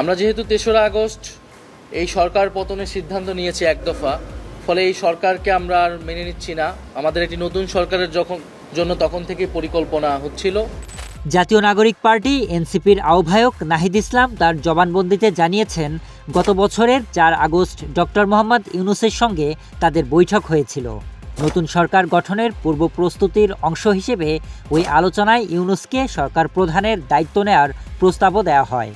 আমরা যেহেতু তেসরা আগস্ট, এই সরকার পতনের সিদ্ধান্ত নিয়েছি এক দফা। ফলে এই সরকারকে আমরা আর মেনে নিচ্ছি না। আমাদের একটি নতুন সরকারের যখন জন্য তখন থেকে পরিকল্পনা হচ্ছিল। জাতীয় নাগরিক পার্টি, এনসিপির আহ্বায়ক নাহিদ ইসলাম তার জবানবন্দিতে জানিয়েছেন, গত বছরের চার আগস্ট ডক্টর মোহাম্মদ ইউনুসের সঙ্গে তাদের বৈঠক হয়েছিল। নতুন সরকার গঠনের পূর্ব প্রস্তুতির অংশ হিসেবে ওই আলোচনায় ইউনুসকে সরকার প্রধানের দায়িত্ব নেয়ার প্রস্তাবও দেওয়া হয়।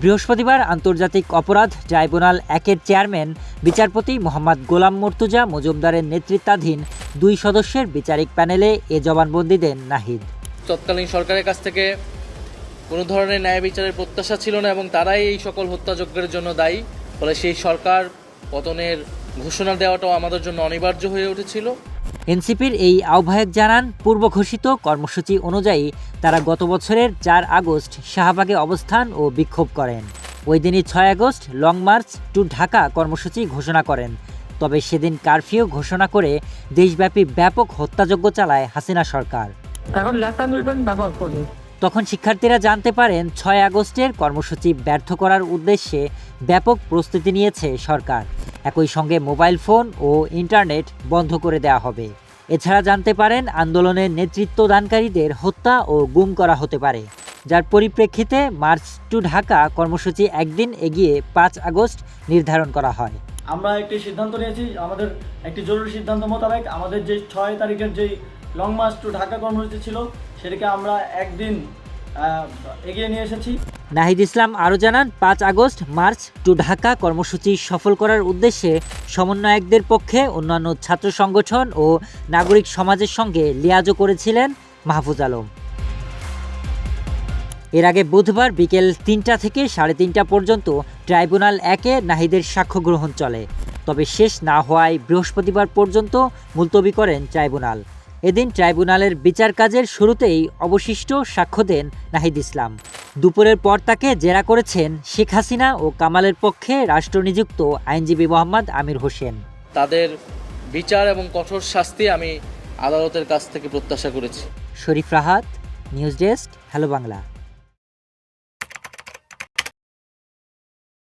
বৃহস্পতিবার আন্তর্জাতিক অপরাধ ট্রাইব্যুনাল একের চেয়ারম্যান, বিচারপতি মোহাম্মদ গোলাম মর্তুজা, মজুমদারের নেতৃত্বাধীন দুই সদস্যের বিচারিক প্যানেলে এ জবানবন্দি দেন নাহিদ। তৎকালীন সরকারের কাছ থেকে কোনো ধরনের ন্যায় বিচারের প্রত্যাশা ছিল না এবং তারাই এই সকল হত্যাযজ্ঞের জন্য দায়ী। ফলে সেই সরকার পতনের ঘোষণা দেওয়াটাও আমাদের জন্য অনিবার্য হয়ে উঠেছিল। এনসিপির এই আহ্বায়ক জানান পূর্ব ঘোষিত কর্মসূচি অনুযায়ী তারা গত বছরের চার আগস্ট শাহবাগে অবস্থান ও বিক্ষোভ করেন। ওই দিনই ছয় August long march to Dhaka কর্মসূচি ঘোষণা করেন। তবে সেদিন কারফিউ ঘোষণা করে দেশব্যাপী ব্যাপক হত্যাযজ্ঞ চালায় হাসিনা সরকার। এখন ব্যবহার করি তখন শিক্ষার্থীরা জানতে পারেন ছয় আগস্টের কর্মসূচি ব্যর্থ করার উদ্দেশ্যে ব্যাপক প্রস্তুতি নিয়েছে সরকার। একই সঙ্গে মোবাইল ফোন ও ইন্টারনেট বন্ধ করে দেওয়া হবে। এছাড়া জানতে পারেন, আন্দোলনের নেতৃত্বদানকারীদের হত্যা ও গুম করা হতে পারে। যার পরিপ্রেক্ষিতে মার্চ টু ঢাকা কর্মসূচি একদিন এগিয়ে পাঁচ আগস্ট নির্ধারণ করা হয়। আমরা একটি সিদ্ধান্ত নিয়েছি, আমাদের একটি জরুরি সিদ্ধান্ত মোতাবেক আমাদের যে ছয় তারিখের যেই লং মার্চ টু ঢাকা কর্মসূচি ছিল, সেটাকে আমরা একদিন এগিয়ে নিয়ে এসেছি। নাহিদ ইসলাম আরও জানান, পাঁচ আগস্ট, মার্চ টু ঢাকা কর্মসূচি সফল করার উদ্দেশ্যে সমন্বয়কদের পক্ষে অন্যান্য ছাত্র সংগঠন ও নাগরিক সমাজের সঙ্গে লিয়াজও করেছিলেন মাহফুজ আলম। এর আগে বুধবার বিকেল তিনটা থেকে সাড়ে তিনটা পর্যন্ত ট্রাইব্যুনাল একে নাহিদের সাক্ষ্য গ্রহণ চলে। তবে শেষ না হওয়ায় বৃহস্পতিবার পর্যন্ত মুলতবি করেন ট্রাইব্যুনাল। এদিন ট্রাইব্যুনালের বিচার কাজের শুরুতেই অবশিষ্ট সাক্ষ্য দেন নাহিদ ইসলাম। দুপুরের পর তাকে জেরা করেছেন শেখ হাসিনা ও কামালের পক্ষে রাষ্ট্রনিযুক্ত আইনজীবী মোহাম্মদ আমির হোসেন। তাদের বিচার এবং কঠোর শাস্তি আমি আদালতের কাছ থেকে প্রত্যাশা করেছি। Sharif Rahat news desk hello Bangla.